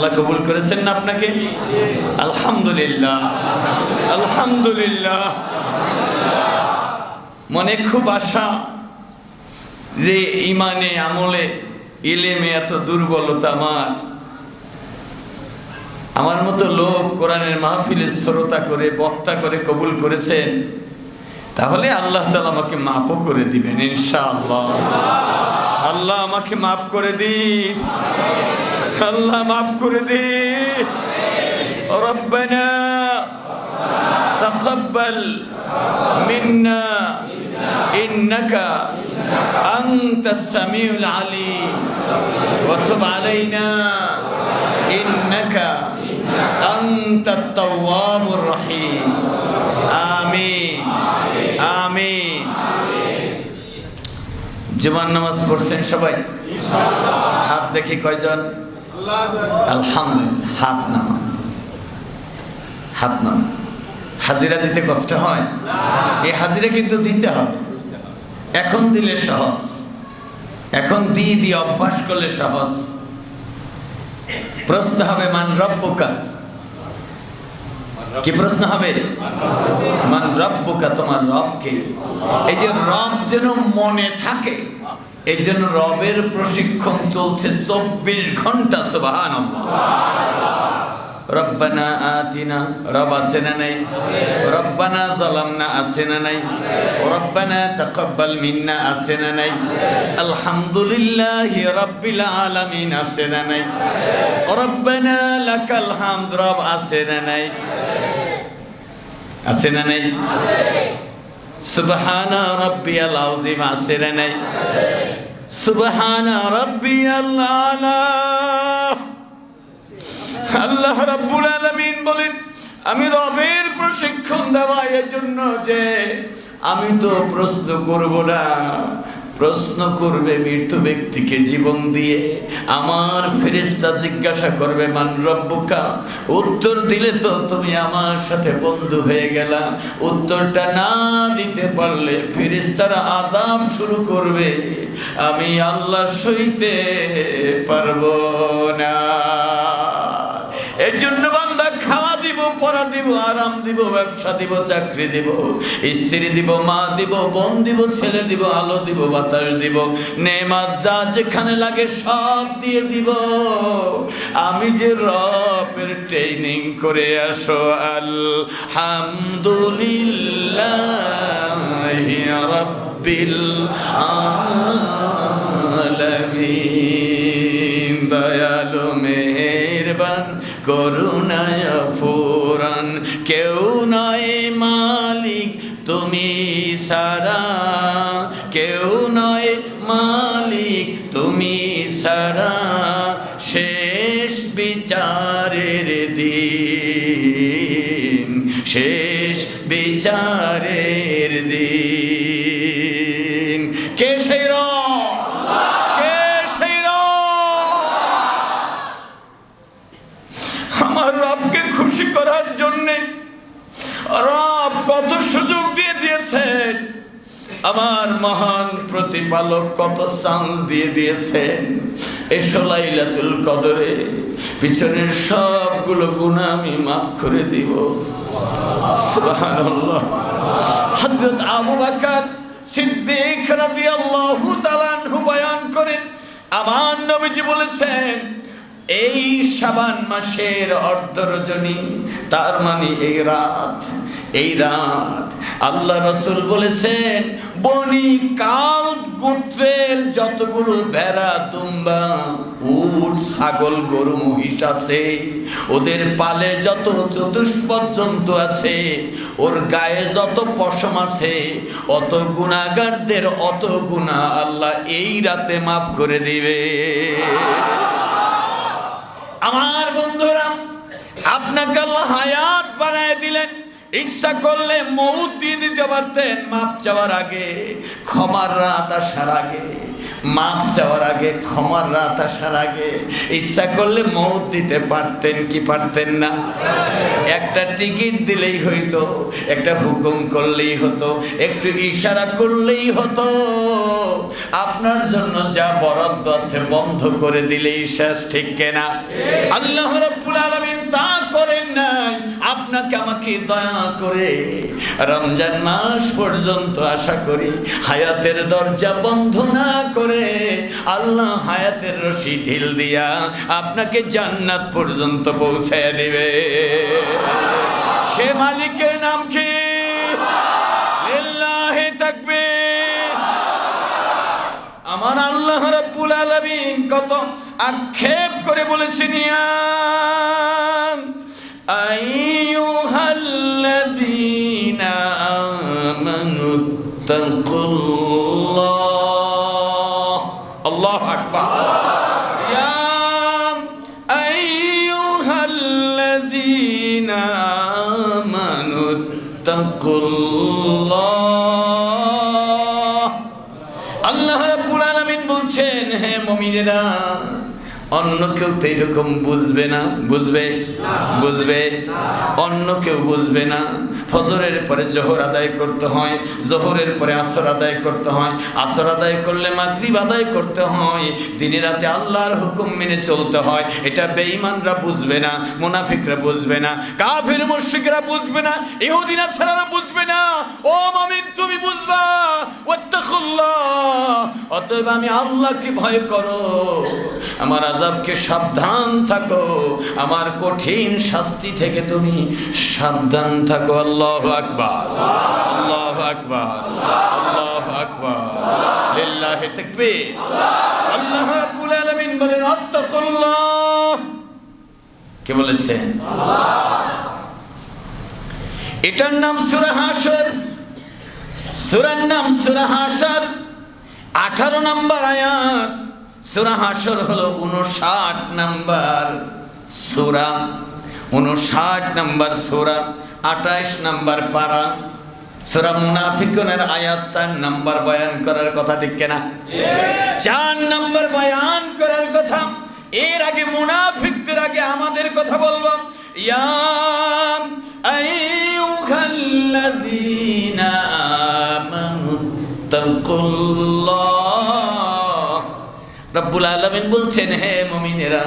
আল্লাহ কবুল করেছেন না আপনাকে? আলহামদুলিল্লাহ। আলহামদুলিল্লাহ। মনে খুব আশা যে ইমানে, আমলে, ইলেমে এত দুর্বলতা আমার। আমার মতো লোক কোরআনের মাহফিলের শ্রোতা করে, বক্তা করে কবুল করেছেন, তাহলে আল্লাহ তালা আমাকে মাফও করে দিবেন, ইনশাআল্লাহ। আল্লাহ আমাকে মাফ করে দিন। আল্লাহ মাফ করে দিন রব্বানা تقبل منا إنك أنت السميع العليم وتب علينا إنك أنت التواب الرحيم آمين آمين জুমার নামাজ পড়ছেন সবাই হাত দেখি কয়জন আলহামদুলিল্লাহ, হাত হাত হাজিরা দিতে কষ্ট হয়? এই হাজিরা কিন্তু দিতে হবে। এখন দিলে সহজ। এখন দিয়ে দিয়ে অভ্যাস করলে সহজ। প্রশ্ন হবে, মান রব্বুকা? কি প্রশ্ন হবে? মান রব্বুকা, তোমার রবকে? এই যে রব যেন মনে থাকে এই জন্য রবের প্রশিক্ষণ চলছে চব্বিশ ঘণ্টা সুবাহান রব্বানা আতিনা, রব আছে না নাই? রব্বানা জালামনা আছে না নাই? রব্বানা তাকাব্বাল মিন্না আছে না নাই? আলহামদুলিল্লাহ রাব্বিল আলামিন আছে না নাই? রব্বানা লাকাল হামদ, রব আছে না নাই? আছে না নাই? সুবহানা রাব্বিয়াল আযীম নাই। সুবহানা রাব্বিয়াল আলা। আল্লাহ রাব্বুল আলামিন বলেন, আমি রবের প্রশিক্ষণ দেওয়া এজন্য যে আমি তো প্রশ্ন করব না। প্রশ্ন করবে মৃত্যু ব্যক্তিকে জীবন দিয়ে। আমার ফেরেস্তা জিজ্ঞাসা করবে, মান রব্বুকা? উত্তর দিলে তো তুমি আমার সাথে বন্ধু হয়ে গেলা। উত্তরটা না দিতে পারলে ফেরেস্তারা আজাব শুরু করবে। আমি আল্লাহ সইতে পারব না। এর জন্য খাওয়া পড়া দিব, আরাম দিব, ব্যবসা দিব, চাকরি দিব, স্ত্রী দিব, মা দিব, বোন দিব, ছেলে দিব, আলো দিব, বাতাস দিব, নেমাত যা যেখানে লাগে সব দিয়ে দিব। আমি যে ট্রেনিং করে আসো রব্বিল আলামিন। দয়ালু, মেহেরবান, করুণায় কেউ নয় মালিক তুমি সারা। কেউ নয় মালিক তুমি সারা। শেষ বিচারের দিন, শেষ বিচারের দিন। কে সেই? কে সেই আমার রবকে খুশি করার জন্যে রব কত সুযোগ দিয়ে দিয়েছেন। আমার মহান প্রতিপালক কত চান্স দিয়ে দিয়েছেন। এসো লাইলাতুল কদরে, পিছনের সবগুলো গুণা আমি মাফ করে দিব। হযরত আবু বকর সিদ্দিক রাদিয়াল্লাহু তাআলা বয়ান করেন, আমার নবীজি বলেছেন এই সাবান মাসের অর্ধ রজনী তার মানে এই রাত এই রাত। আল্লাহ রসুল বলেছেন, বনি কাল গোত্রের যতগুলো ভেড়া, তুম্বা, উট, ছাগল, গরু, মহিষ আছে, ওদের পালে যত চতুষ্পদ জন্তু আছে, ওর গায়ে যত পশম আছে, অত গুণাগারদের অত গুণা আল্লাহ এই রাতে মাফ করে দিবে। আমার বন্ধুরা, আপনাকে আল্লাহ হায়াত বানায় দিলেন। ইচ্ছা করলে মৌত দিয়ে দিতে পারতেন, মাপ চাওয়ার আগে, ক্ষমার রাত আসার আগে। মাপ চাওয়ার আগে ক্ষমার রাত আসার আগে, ইচ্ছা করলে মৌত দিতে পারতেন কি পারতেন না? একটা টিকিট দিলেই হইতো, একটা হুকুম করলেই হতো, একটু ইশারা করলেই হতো। আপনার জন্য যা বরাদ্দ আছে বন্ধ করে দিলেই শেষ, ঠিক কেনা? আল্লাহ রাব্বুল আলামিন তা করেন নাই। আপনাকে আমাকে দয়া করে রমজান মাস পর্যন্ত আশা করি, হায়াতের দরজা বন্ধ না করে আল্লাহ হায়াতের রশি ঢিল দিয়া আপনাকে জান্নাত পর্যন্ত পৌঁছে দিবে। সে মালিকের নাম কি? তাকবীর। আমার আল্লাহ রাব্বুল আলামিন কত আক্ষেপ করে বলেছেন, ইয়া আইয়ুহাল্লাযীনা আমানু তাকুল্লাহ আল্লাহ রাব্বুল বলছেন হে মুমিনেরা অন্য কেউ তো এরকম বুঝবে না। বুঝবে? বুঝবে? অন্য কেউ বুঝবে না। ফজরের পরে জোহর আদায় করতে হয়, জোহরের পরে আসর আদায় করতে হয়। আসর আদায় করলে মাগরিব আদায় করতে হয়। দিনে রাতে আল্লাহর হুকুম মেনে চলতে হয়। এটা বেঈমানরা বুঝবে না, মুনাফিকরা বুঝবে না, কাফির, মুশরিকরা বুঝবে না ইহুদিনা ছাড়ারা বুঝবে না। ও মুমিন, তুমি বুঝবা? ওয়াত্তাকুল্লাহ। অতএব আমি আল্লাহকে ভয় করো। আমার আজাবকে সাবধান থাকো। আমার কঠিন শাস্তি থেকে তুমি সাবধান থাকো। আল্লাহ আকবার। আল্লাহ আকবার। আল্লাহ আকবার। লিল্লাহি তাকবীর। আল্লাহ রাব্বুল আলামিন বলেন, আত্তাকুল্লাহ। কে বলেছেন? এটার নাম সূরা হাসর সূরার নাম সূরা হাসর আঠারো নম্বর আয়াত। সূরা হাসর হলো উনষাট নাম্বার সূরা। উনষাট নাম্বার সূরা, আঠাইশ নাম্বার পারা। সূরা মুনাফিকুনের আয়াত চার নাম্বার বয়ান করার কথা, ঠিক কেনা? চার নাম্বার বয়ান করার কথা। এর আগে মুনাফিকদের আগে আমাদের কথা বলব। ইয়া আইয়ুহাল্লাযীনা আমানু তাকুল্লাহ। রব্বুল আলমিন বলছেন, হে মমিনেরা,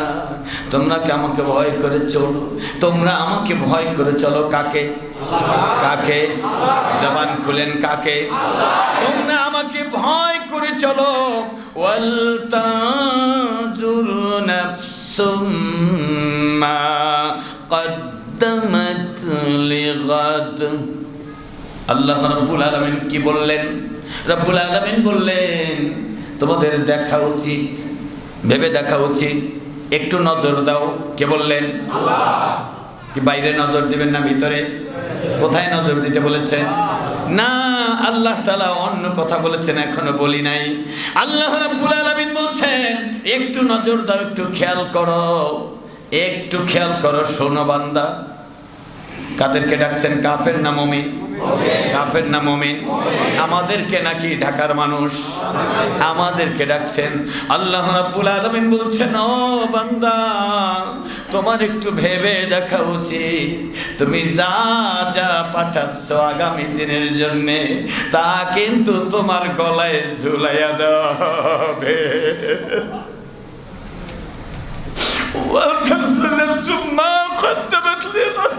তোমরা কি আমাকে ভয় করে চলো তোমরা আমাকে ভয় করে চলো কাকে? কাকে? জবান খুলেন কাকে? তোমরা আমাকে ভয় করে চলো। ওয়ালতাজুর নাফসুম্মা কদ্দামাত লিগাদ। আল্লাহ রব্বুল আলমিন কি বললেন? রব্বুল আলমিন বললেন তোমাদের দেখা উচিত ভেবে দেখা উচিত। একটু নজর দাও কে বললেন? কি বাইরে নজর দিবেন না ভিতরে? কোথায় নজর দিতে বলেছেন? না আল্লাহ তালা অন্য কথা বলেছেন এখনও বলি নাই। আল্লাহ রাব্বুল আলামিন বলছেন একটু নজর দাও একটু খেয়াল করো। একটু খেয়াল করো শোনো বান্দা। কাদেরকে ডাকছেন কাফের না মমিন কাফের না মমিন আমাদেরকে নাকি ঢাকার মানুষ আমাদেরকে ডাকছেন আল্লাহ রাব্বুল আলামিন বলছেন ও বান্দা তোমার একটু ভেবে দেখা উচিত তুমি যা যা পাঠাচ্ছ আগামী দিনের জন্য তা কিন্তু তোমার গলায় ঝুলাইয়া দেওয়া হবে وَلْتَنْزِلْ مَا قَدَّمَتْ لِغَدٍ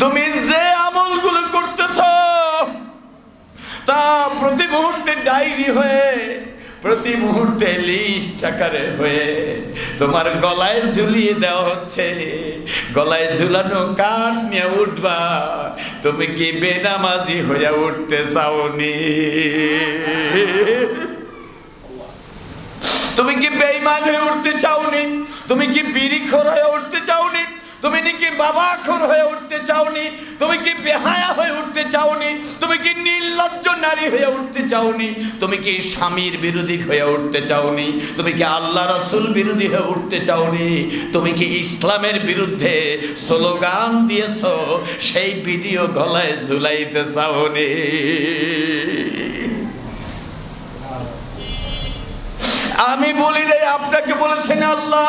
তুমি যে আমলগুলো করতেছ, তা প্রতি মুহূর্তে ডায়েরি হয়ে, প্রতি মুহূর্তে লিস্ট আকারে হয়ে তোমার গলায় ঝুলিয়ে দেওয়া হচ্ছে। গলায় ঝুলানো কান নিয়ে উঠবা, তুমি কি বেনামাজি হয়ে উঠতে চাওনি? তুমি কি বেইমান হয়ে উঠতে চাওনি? তুমি কি বিড়িখোর হয়ে উঠতে চাওনি? তুমি কি বাবা খোর হয়ে উঠতে চাওনি? তুমি কি বেহায়া হয়ে উঠতে চাওনি? তুমি কি নির্লজ্জ নারী হয়ে উঠতে চাওনি? তুমি কি স্বামীর বিরোধী হয়ে উঠতে চাওনি? তুমি কি আল্লাহ রসুল বিরোধী হয়ে উঠতে চাওনি? তুমি কি ইসলামের বিরুদ্ধে স্লোগান দিয়েছ, সেই ভিডিও গলায় ঝুলাইতে চাওনি? আমি বলি রে, আপনাকে বলেছেন আল্লাহ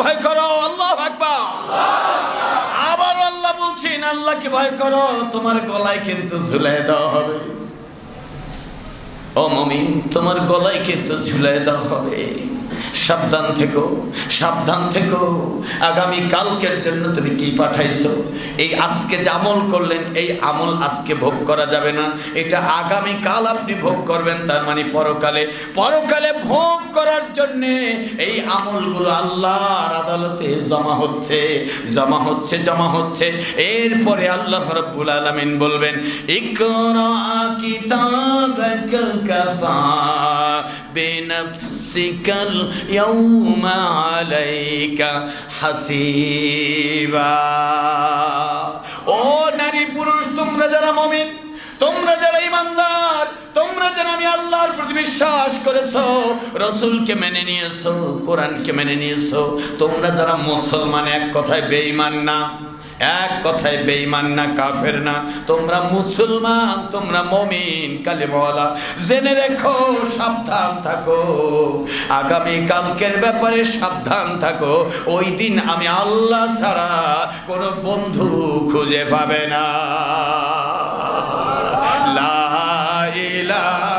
ভয় করো, আল্লাহ আকবার। আবার আল্লাহ বলছেন, আল্লাহকে ভয় করো, তোমার গলায় কিন্তু ঝুলে দেওয়া হবে। ও মমিন, তোমার গলায় কিন্তু ঝুলাই দেওয়া হবে। সাবধান থেকো সাবধান থেকো। আগামী কালকের জন্য তুমি কি পাঠাইছো? এই আজকে যে আমল করলেন, এই আমল আজকে ভোগ করা যাবে না। এটা আগামী কাল আপনি ভোগ করবেন, তার মানে পরকালে। পরকালে ভোগ করার জন্য এই আমলগুলো আল্লাহর আদালতে জমা হচ্ছে জমা হচ্ছে জমা হচ্ছে। এরপরে আল্লাহ রাব্বুল আলামিন বলবেন, ইকরা কিতাবাকা কাফা। বিনফসিকাল ইয়াউমা আলাইকা হাসিবা ও নারী পুরুষ, তোমরা যারা মুমিন, তোমরা যারা ইমানদার, তোমরা যারা আমি আল্লাহর প্রতি বিশ্বাস করেছ, রসুলকে মেনে নিয়েছো, কোরআনকে মেনে নিয়েছো, তোমরা যারা মুসলমান, এক কথায় বেঈমান না। এক কথায় বেঈমান না, কাফের না। তোমরা মুসলমান, তোমরা মমিন, কালিমওয়ালা। জেনে রেখো, সাবধান থাকো। আগামী কালকের ব্যাপারে সাবধান থাকো। ওই দিন আমি আল্লাহ ছাড়া কোনো বন্ধু খুঁজে পাবে না। লা ইলাহা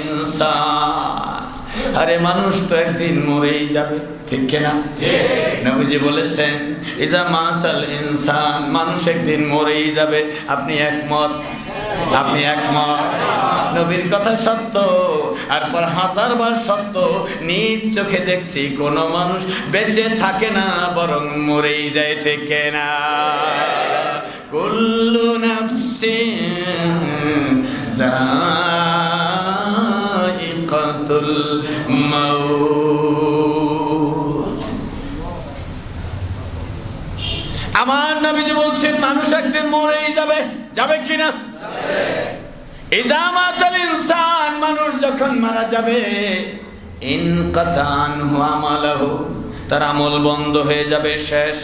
ইনসান। আরে মানুষ তো একদিন মরেই যাবে, ঠিক কিনা নবীজি বলেছেন ইজা মাতাল ইনসান, মানুষ একদিন মরেই যাবে, আপনি একমত? আপনি একমত? নবীর কথা সত্য, আর পর হাজার বার সত্য, নিজ চোখে দেখছি কোন মানুষ বেঁচে থাকে না, বরং মরেই যায়, ঠিক না? কুল্লু নাফসিন মাউত আমার নবীজি বলছেন, মানুষ একদিন মরেই যাবে। যাবে কিনা মানুষ যখন মারা যাবে তার আমল বন্ধ হয়ে যাবে, শেষ।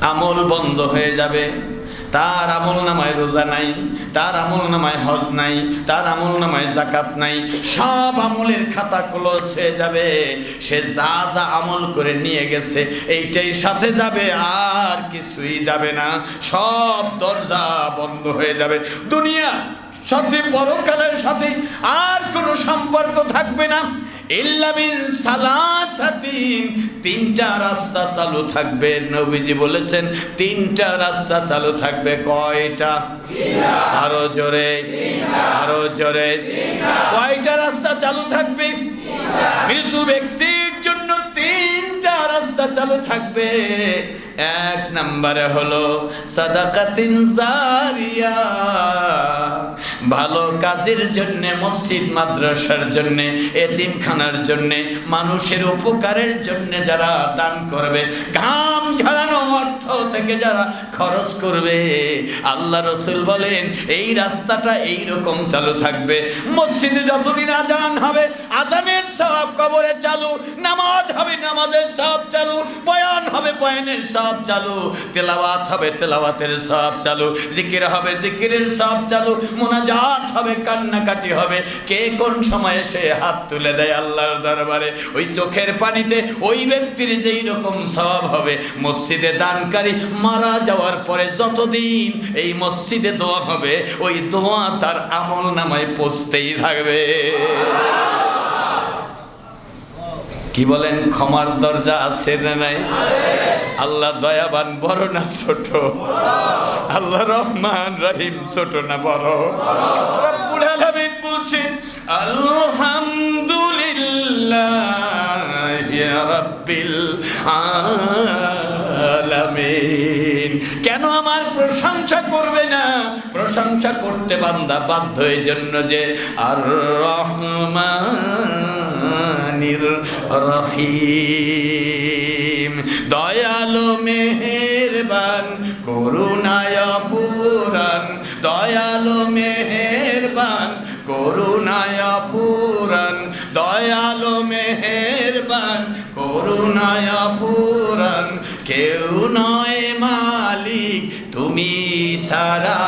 আমল বন্ধ হয়ে যাবে। তার আমল নামায় রোজা নাই, তার আমল নামায় হজ নাই, তার আমল নামায় জাকাত নাই, সব আমলের খাতা ক্লোজ হয়ে যাবে। সে যা যা আমল করে নিয়ে গেছে, এইটাই সাথে যাবে, আর কিছুই যাবে না। সব দরজা বন্ধ হয়ে যাবে। দুনিয়া সাথে পরকালের সাথে আর কোনো সম্পর্ক থাকবে না। ইল্লামিন সালাসাতিন। তিনটা রাস্তা চালু থাকবে, নবীজি বলেছেন, তিনটা রাস্তা চালু থাকবে কয়টা? আরও জোরে আরও জোরে। কয়টা রাস্তা চালু থাকবে? মৃত্যু ব্যক্তির জন্য তিনটা রাস্তা চালু থাকবে। এক নম্বরে হলো ভালো কাজের জন্য, মসজিদ, মাদ্রাসার জন্য, এতিমখানার জন্য, মানুষের উপকারের জন্য যারা দান করবে, ঘাম ঝরানো অর্থ থেকে যারা খরচ করবে। আল্লাহ রসুল বলেন, এই রাস্তাটা এই রকম চালু থাকবে। মসজিদে যতদিন আজান হবে আজানের সব কবরে চালু। নামাজ হবে, নামাজের সব চালু। বয়ান হবে, বয়ানের সব চালু। তেলাওয়াত হবে, তেলাওয়াতের সব চালু। জিকির হবে, জিকিরের সব চালু। মোনাজাত হবে, কান্নাকাটি হবে। কে কোন সময়ে সে হাত তুলে দেয় আল্লাহর দরবারে? ওই চোখের পানিতে ওই ব্যক্তির যেই রকম সব হবে। মসজিদে দানকারী মারা যাওয়ার পরে যতদিন এই মসজিদে দোয়া হবে, ওই দোয়া তার আমল নামায় পৌঁছতেই থাকবে। কি বলেন, ক্ষমার দরজা আছে না নাই? আল্লাহ দয়াবান, বড় না ছোট? আল্লাহ রহমান রহিম, ছোট না বড়? রব্বুল বলছেন, আলহামদুলিল্লাহ কেন আমার প্রশংসা করবে না? প্রশংসা করতে বান্দা বাধ্য এই জন্য যে আর রহমানির রহিম। দয়ালো মেহেরবান, করুণায় ফুরান দয়ালো মেহেরবান, করুণায় ফুরান দয়ালো মেহেরবান, করুণায় ফুরান কেউ নয় মালিক তুমি সারা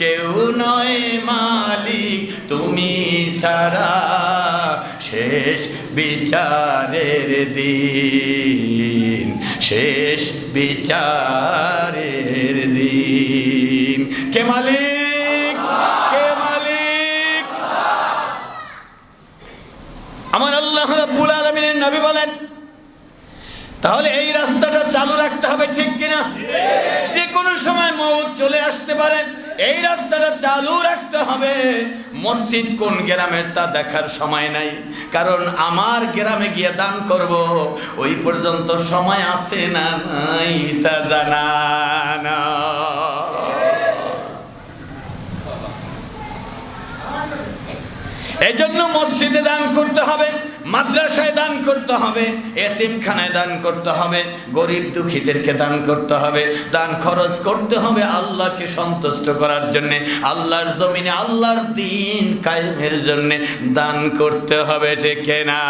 কেউ নয় মালিক তুমি সারা শেষ বিচারের দিন, শেষ বিচারের দিন। কে মালিক? কে মালিক? আমার আল্লাহ রাব্বুল আলামিনের নবী বলেন, তাহলে এই রাস্তাটা চালু রাখতে হবে ঠিক কিনা? যে কোনো সময় মৌত চলে আসতে পারে। এই রাস্তাটা চালু রাখতে হবে। মসজিদ কোন গ্রামের তা দেখার সময় নাই। কারণ আমার গ্রামে গিয়ে দান করব। ওই পর্যন্ত সময় আসে না নাই তা জানা না এই জন্য মসজিদে দান করতে হবে, মাদ্রাসায় দান করতে হবে, এতিমখানায় দান করতে হবে, গরিব দুঃখীদেরকে দান করতে হবে, দান খরচ করতে হবে আল্লাহকে সন্তুষ্ট করার জন্য, আল্লাহর জমিনে, আল্লাহর দিন কায়েমের জন্য দান করতে হবে, ঠিক না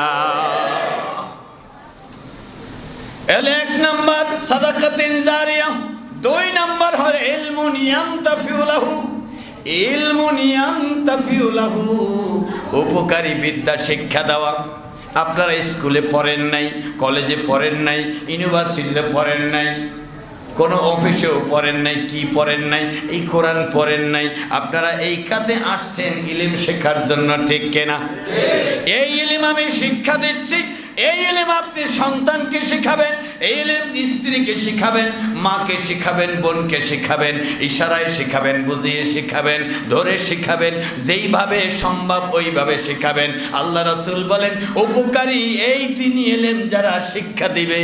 এলে এক নাম্বার সাদাকাতিন জারিয়া, দুই নাম্বার হলো ইলমুন ইয়ান্তাফিউলাহু ইলমুন ইয়ান্তাফিউলাহু উপকারী বিদ্যা শিক্ষা দেওয়া। আপনারা স্কুলে পড়েন নাই কলেজে পড়েন নাই ইউনিভার্সিটিতে পড়েন নাই কোনো অফিসেও পড়েন নাই কি পড়েন নাই এই কোরআন পড়েন নাই আপনারা এই কাতে আসছেন ইলিম শেখার জন্য ঠিক কেনা? এই ইলিম আমি শিক্ষা দিচ্ছি এই ইলিম আপনি সন্তানকে শিখাবেন এই স্ত্রীকে শিখাবেন, মাকে শিখাবেন, বোনকে শিখাবেন, ইশারায় শিখাবেন, বুঝিয়ে শিখাবেন, ধরে শিখাবেন, যেইভাবে সম্ভব ওইভাবে শিখাবেন। আল্লাহ রাসূল বলেন, উপকারী এই তিনি এলেন যারা শিক্ষা দিবে,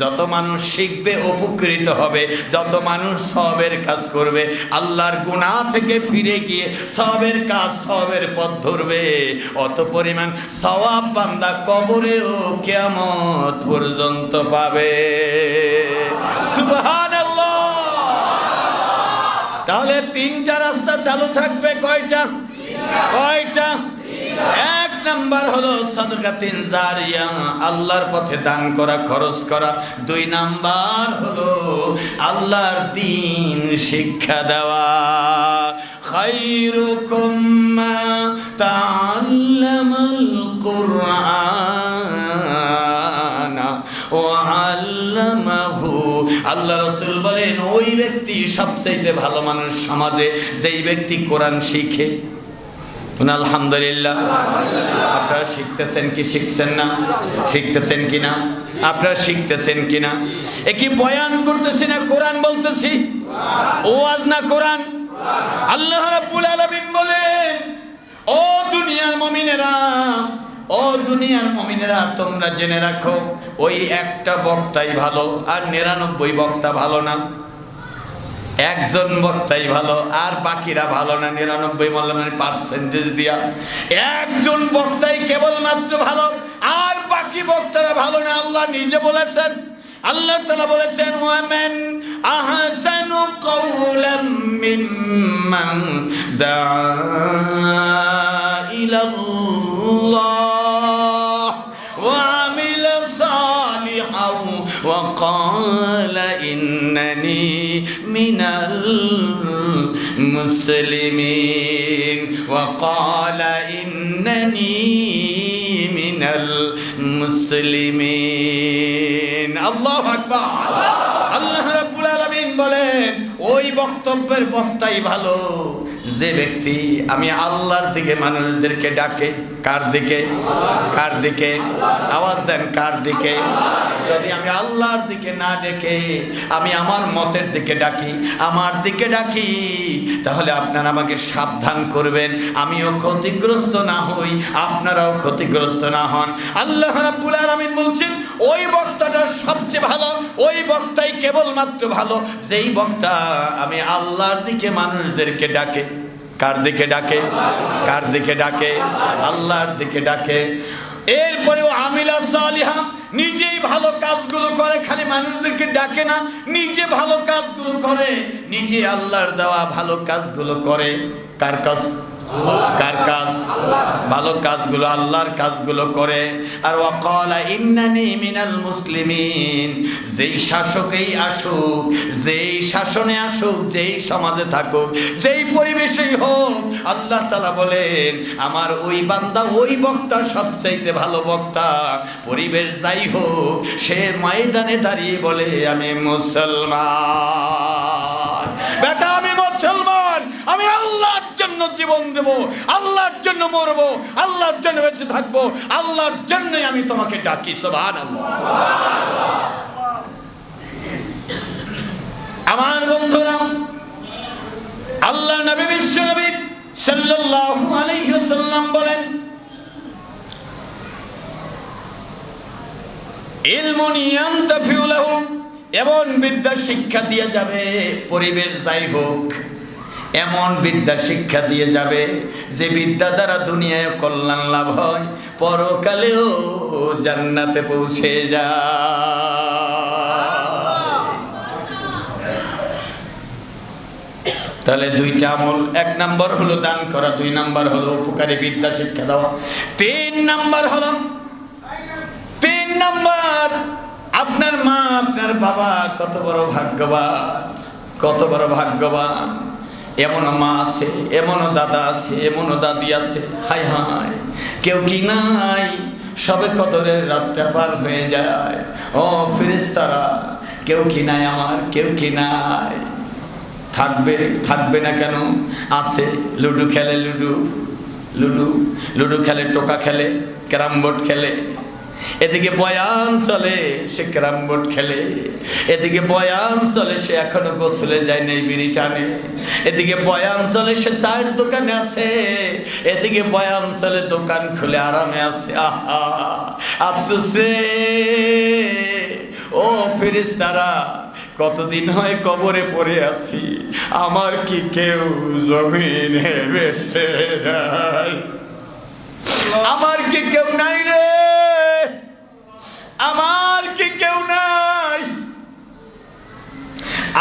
যত মানুষ শিখবে, উপকৃত হবে, যত মানুষ সবের কাজ করবে, আল্লাহর গুনাহ থেকে ফিরে গিয়ে সবের কাজ সবের পথ ধরবে। অত পরিমাণ সওয়াব বান্দা কবরেও কিয়ামত পর্যন্ত পাবে। তাহলে তিনটা রাস্তা চালু থাকবে কয়টা? কয়টা? এক নাম্বার হলো সাদকাতিন জারিয়া, আল্লাহর পথে দান করা, খরচ করা। দুই নাম্বার হলো আল্লাহর দিন শিক্ষা দেওয়া। খাইরুকুম মা কুরআন। ওয়া আল্লামাহু। আল্লাহ রাসূল বলেন, ওই ব্যক্তি সবচেয়ে ভালো মানুষ সমাজে, যেই ব্যক্তি কোরআন শিখে। আলহামদুলিল্লাহ। আপনারা শিখতেছেন কি শিখছেন না? শিখতেছেন কি না? আপনারা শিখতেছেন কি না? এ কি বয়ান করতেছি না কোরআন বলতেছি? ওয়াজ না কোরআন? আল্লাহ রাব্বুল আলামিন বলেন, ও দুনিয়ার মুমিনেরা ও দুনিয়ার মমিনেরা, তোমরা জেনে রাখো, ওই একটা বক্তাই ভালো, আর নিরানব্বই বক্তা ভালো না। একজন বক্তাই ভালো, আর বাকিরা ভালো না, নিরানব্বই মল্লামের পার্সেন্টেজ দিয়া। একজন বক্তাই কেবলমাত্র ভালো, আর বাকি বক্তারা ভালো না, আল্লাহ নিজে বলেছেন আল্লাহ তালা বলেছেন, ওয়ামেন আহসানু কওলাম মিম্মান দা ইলাল্লাহ ওয়া আমিলা সালিহাও ওয়া ক্বালা ইন্নানি মিনাল মুসলিমিন ওয়া ক্বালা ইন্নানি মিনাল মুসলিমিন। আল্লাহ রাব্বুল আলামিন বলেন ওই বক্তব্যের বক্তাই ভালো। যে ব্যক্তি, আমি আল্লাহর দিকে মানুষদেরকে ডাকে, কার দিকে? কার দিকে? আওয়াজ দেন, কার দিকে? যদি আমি আল্লাহর দিকে না ডেকে, আমি আমার মতের দিকে ডাকি, আমার দিকে ডাকি, তাহলে আপনারা আমাকে সাবধান করবেন। আমিও ক্ষতিগ্রস্ত না হই, আপনারাও ক্ষতিগ্রস্ত না হন। আল্লাহ রাব্বুল আলামিন বলছেন, ওই বক্তাটা সবচেয়ে ভালো, ওই বক্তাই কেবলমাত্র ভালো। যেই বক্তা আমি আল্লাহর দিকে মানুষদেরকে ডাকে কার দিকে ডাকে? কার দিকে ডাকে? আল্লাহর দিকে ডাকে। এরপরেও আমিলা সালিহা নিজেই ভালো কাজগুলো করে, খালি মানুষদেরকে ডাকে না, নিজে ভালো কাজগুলো করে, নিজে আল্লাহর দেওয়া ভালো কাজগুলো করে। কার কাজ কার কাজ? ভালো কাজগুলো আল্লাহর কাজগুলো করে। আর ওয়াকালা ইন্নানি মিনাল মুসলিমিন, যেই শাসকেই আসুক, যেই শাসনে আসুক, যেই সমাজে থাকুক, যেই পরিবেশেই হোক, আল্লাহ তালা বলেন, আমার ওই বান্দা ওই বক্তা সবচাইতে ভালো বক্তা। পরিবেশ যাই হোক, সে ময়দানে দাঁড়িয়ে বলে, আমি মুসলমান। বেটা আমি আল্লাহর জন্য জীবন দেব, আল্লাহর জন্য মরবো, আল্লাহর জন্য বেঁচে থাকব, আল্লাহর জন্যই আমি তোমাকে ডাকি সবান আমার বন্ধুরা আল্লাহ নবী, বিশ্ব নবী সাল্লাল্লাহু আলাইহি ওয়াসাল্লাম বলেন, ইলমুন ইয়ান্তাফিউ লাহু এমন বিদ্যা শিক্ষা দিয়ে যাবে, পরিবেশ যাই হোক। এমন বিদ্যা শিক্ষা দিয়ে যাবে যে বিদ্যা দ্বারা দুনিয়ায় কল্যাণ লাভ হয়, পরকালেও জান্নাতে পৌঁছে যায় তাহলে দুইটা আমল, এক নাম্বার হলো দান করা, দুই নাম্বার হলো উপকারী বিদ্যা শিক্ষা দেওয়া। তিন নাম্বার হলো, তিন নাম্বার, আপনার মা, আপনার বাবা কত বড় ভাগ্যবান, কত বড় ভাগ্যবান। এমনও মা আছে এমনও দাদা আছে এমনও দাদি আছে। হাই হাই কেউ কি নাই? সবে কদরের রাতটা পার হয়ে যায়। ও ফিরিস্তারা কেউ কি নাই আমার? কেউ কি নাই? থাকবে থাকবে না কেন? আছে, লুডু খেলে লুডু। লুডু লুডু খেলে টোকা খেলে, ক্যারাম বোর্ড খেলে। এদিকে বয়ান চলে, সে ক্যারাম বোর্ড খেলে। এদিকে বয়ান চলে, সে এখনও গোসলে যায় নেই বিড়ি টানে। এদিকে বয়ান চলে, সে চায়ের দোকানে আছে। এদিকে বয়ান চলে, দোকান খুলে আরামে আছে। আহা, আফসোস রে। ও ফিরিস্তারা কতদিন হয় কবরে পড়ে আছি? আমার কি কেউ জমিনে বেঁচে নাই? আমার কি কেউ নাই রে?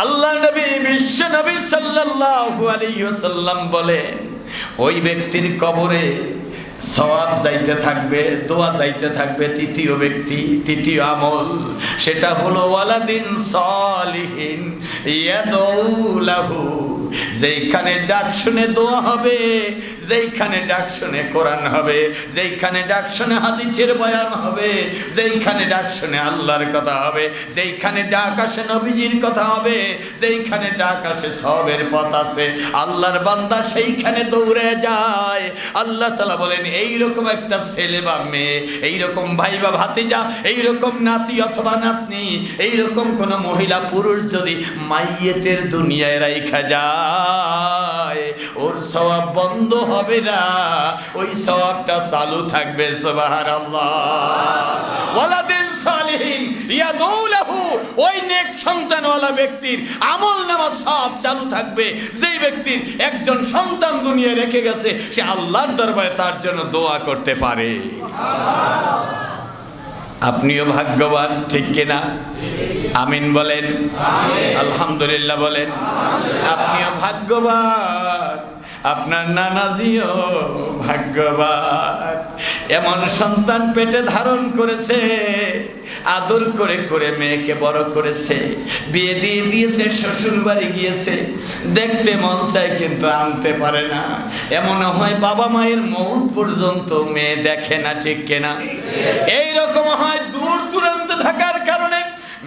আল্লাহ নবী বিশ্ব নবী সাল্লাল্লাহু আলাইহি ওয়াসাল্লাম বলেন ওই ব্যক্তির কবরে সওয়াব যাইতে থাকবে, দোয়া যাইতে থাকবে তৃতীয় ব্যক্তি, তৃতীয় আমল, সেটা হলো ওয়ালাদিন সলিহিন ইয়াদউলাহু যেইখানে ডাক শুনে দোয়া হবে যেইখানে ডাক শুনে কোরআন হবে, যেইখানে ডাক শুনে হাদিসের বয়ান হবে, যেইখানে ডাক শুনে আল্লাহর কথা হবে, যেইখানে ডাক আসে নবীজির কথা হবে, যেইখানে ডাক আসে সবের পথ আছে, আল্লাহর বান্দা সেইখানে দৌড়ে যায়। আল্লাহ তালা বলেন, এইরকম একটা ছেলে বা মেয়ে, এইরকম ভাই বা ভাতিজা, এইরকম নাতি অথবা নাতনি, এইরকম কোন মহিলা পুরুষ যদি মাইয়েতের দুনিয়ায় রাইখা যায় সওয়াব বন্ধ হবে না। ওই সওয়াবটা চালু থাকবে সুবাহার আল্লাহ ওয়ালাদিন সন্তানওয়ালা ব্যক্তির নামা সব চালু থাকবে। ব্যক্তির একজন সন্তান দুনিয়া রেখে গেছে, সে আল্লাহর দরবারে তার জন্য দোয়া করতে পারে। আপনিও ভাগ্যবান, ঠিক কিনা? আমিন বলেন। আলহামদুলিল্লাহ বলেন। আপনিও ভাগ্যবান। আপনার নানাজিও ভাগ্যবান। এমন সন্তান পেটে ধারণ করেছে, আদর করে করে মেয়েকে বড় করেছে, বিয়ে দিয়ে দিয়েছে শ্বশুর বাড়ি গিয়েছে। দেখতে মন চায় কিন্তু আনতে পারে না। এমন হয় বাবা মায়ের মৌত পর্যন্ত মেয়ে দেখে না, ঠিক কেনা? এই রকম হয় দূর দূরান্তে থাকার কারণে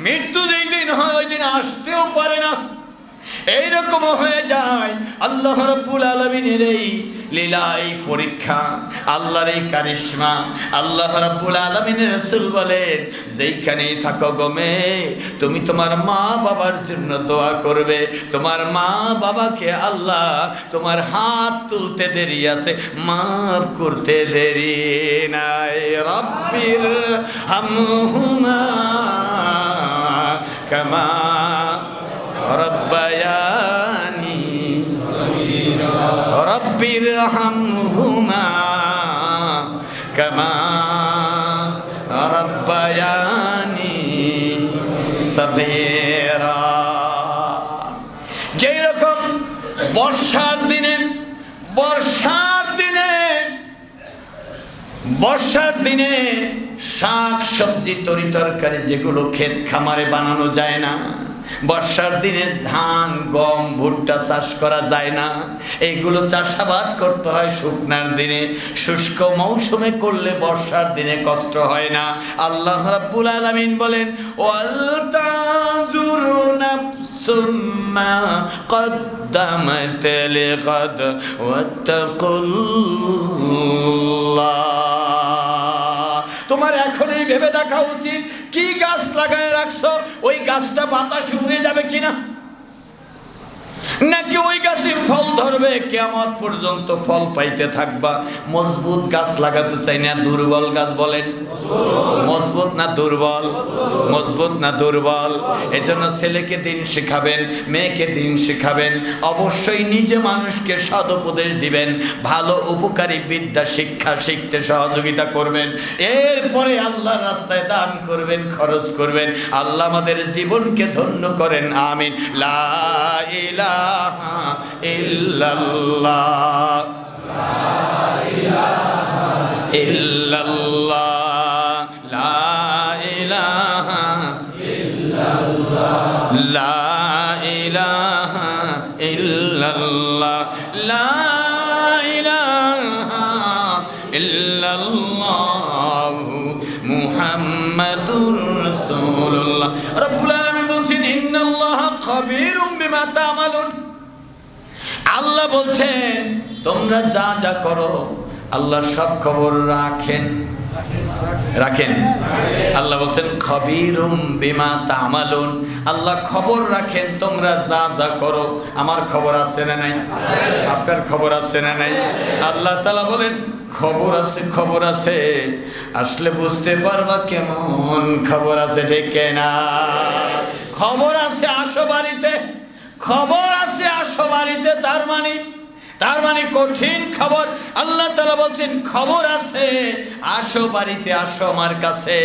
মৃত্যু যেই দিন হয়, ওই দিন আসতেও পারে না। এইরকম হয়ে যায়। আল্লাহ রব্বুল আলমিনের এই লীলা এই পরীক্ষা, আল্লাহর এই কারিশ্মা, আল্লাহ রব্বুল আলমিনের রসুল বলেন, যেইখানেই থাকো গমে তুমি তোমার মা বাবার জন্য দোয়া করবে। তোমার মা বাবাকে আল্লাহ তোমার হাত তুলতে দেরি আছে, মাফ করতে দেরি নাই। রব্বির হামহুমা কামা রব্বায়ানি রব্বির হামহুমা কামা রব্বায়ানি যেই বর্ষার দিনে বর্ষার দিনে বর্ষার দিনে শাক সবজি, তরি তরকারি যেগুলো ক্ষেত খামারে বানানো যায় না। বর্ষার দিনে ধান গম ভুট্টা চাষ করা যায় না এইগুলো চাষাবাদ করতে হয় শুকনার দিনে শুষ্ক মৌসুমে করলে বর্ষার দিনে কষ্ট হয় না আল্লাহ রাব্বুল আলামিন বলেন ওয়াল তাজুরু নাফসুম মা قدمت لغد واتقوا الله তোমার ভেবে দেখা উচিত। কি গাছ লাগায় রাখছো? ওই গাছটা বাতাসে উড়ে যাবে কিনা? নাকি ওই গাছে ফল ধরবে? কেমন পর্যন্ত ফল পাইতে থাকবা। মজবুত গাছ লাগাতে চাই না, দুর্বল গাছ বলেন। মজবুত না দুর্বল? মজবুত না দুর্বল? এজন্য ছেলেকে দিন শেখাবেন, মেয়েকে দিন শেখাবেন। অবশ্যই নিজে মানুষকে সদ উপদেশ দিবেন। ভালো উপকারী বিদ্যা, শিক্ষা শিখতে সহযোগিতা করবেন। এরপরে আল্লাহ রাস্তায় দান করবেন, খরচ করবেন। আল্লাহ আমাদের জীবনকে ধন্য করেন, আমিন। লা ইলাহা ইল্লাল্লাহ। ইল্লাল্লাহ। লা ইলাহা লা ইলাহা ইল্লাল্লাহ। লা ইলাহা ইল্লাল্লাহ। মুহাম্মাদুর রাসূলুল্লাহ। রব্বুল আলামিন বলছেন, ইন্নাল্লাহা আল্লাহ বলছেন তোমরা যা যা করো আল্লাহ সব খবর রাখেন। রাখেন? আল্লাহ বলছেন, খবিরুম বিমা তামালুন। আল্লাহ খবর রাখেন, তোমরা যা যা করো, আমার খবর আছে না নাই? আপনার খবর আছে না নাই? আল্লাহ তালা বলেন, খবর আছে খবর আছে। আসলে বুঝতে পারবা কেমন খবর আছে, ঠিক না খবর আছে আসো বাড়িতে। খবর আছে আসো বাড়িতে, তার মানে তার মানে কঠিন খবর। আল্লাহ তালা বলছেন, খবর আছে, আসো বাড়িতে, আসো আমার কাছে।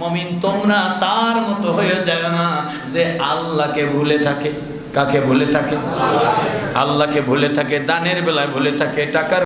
মুমিন, তোমরা তার মতো হয়ে যায় না যে আল্লাহকে ভুলে থাকে। কাকে ভুলে থাকে? আল্লাহকে ভুলে থাকে, দানের বেলায় ভুলে থাকে, টাকার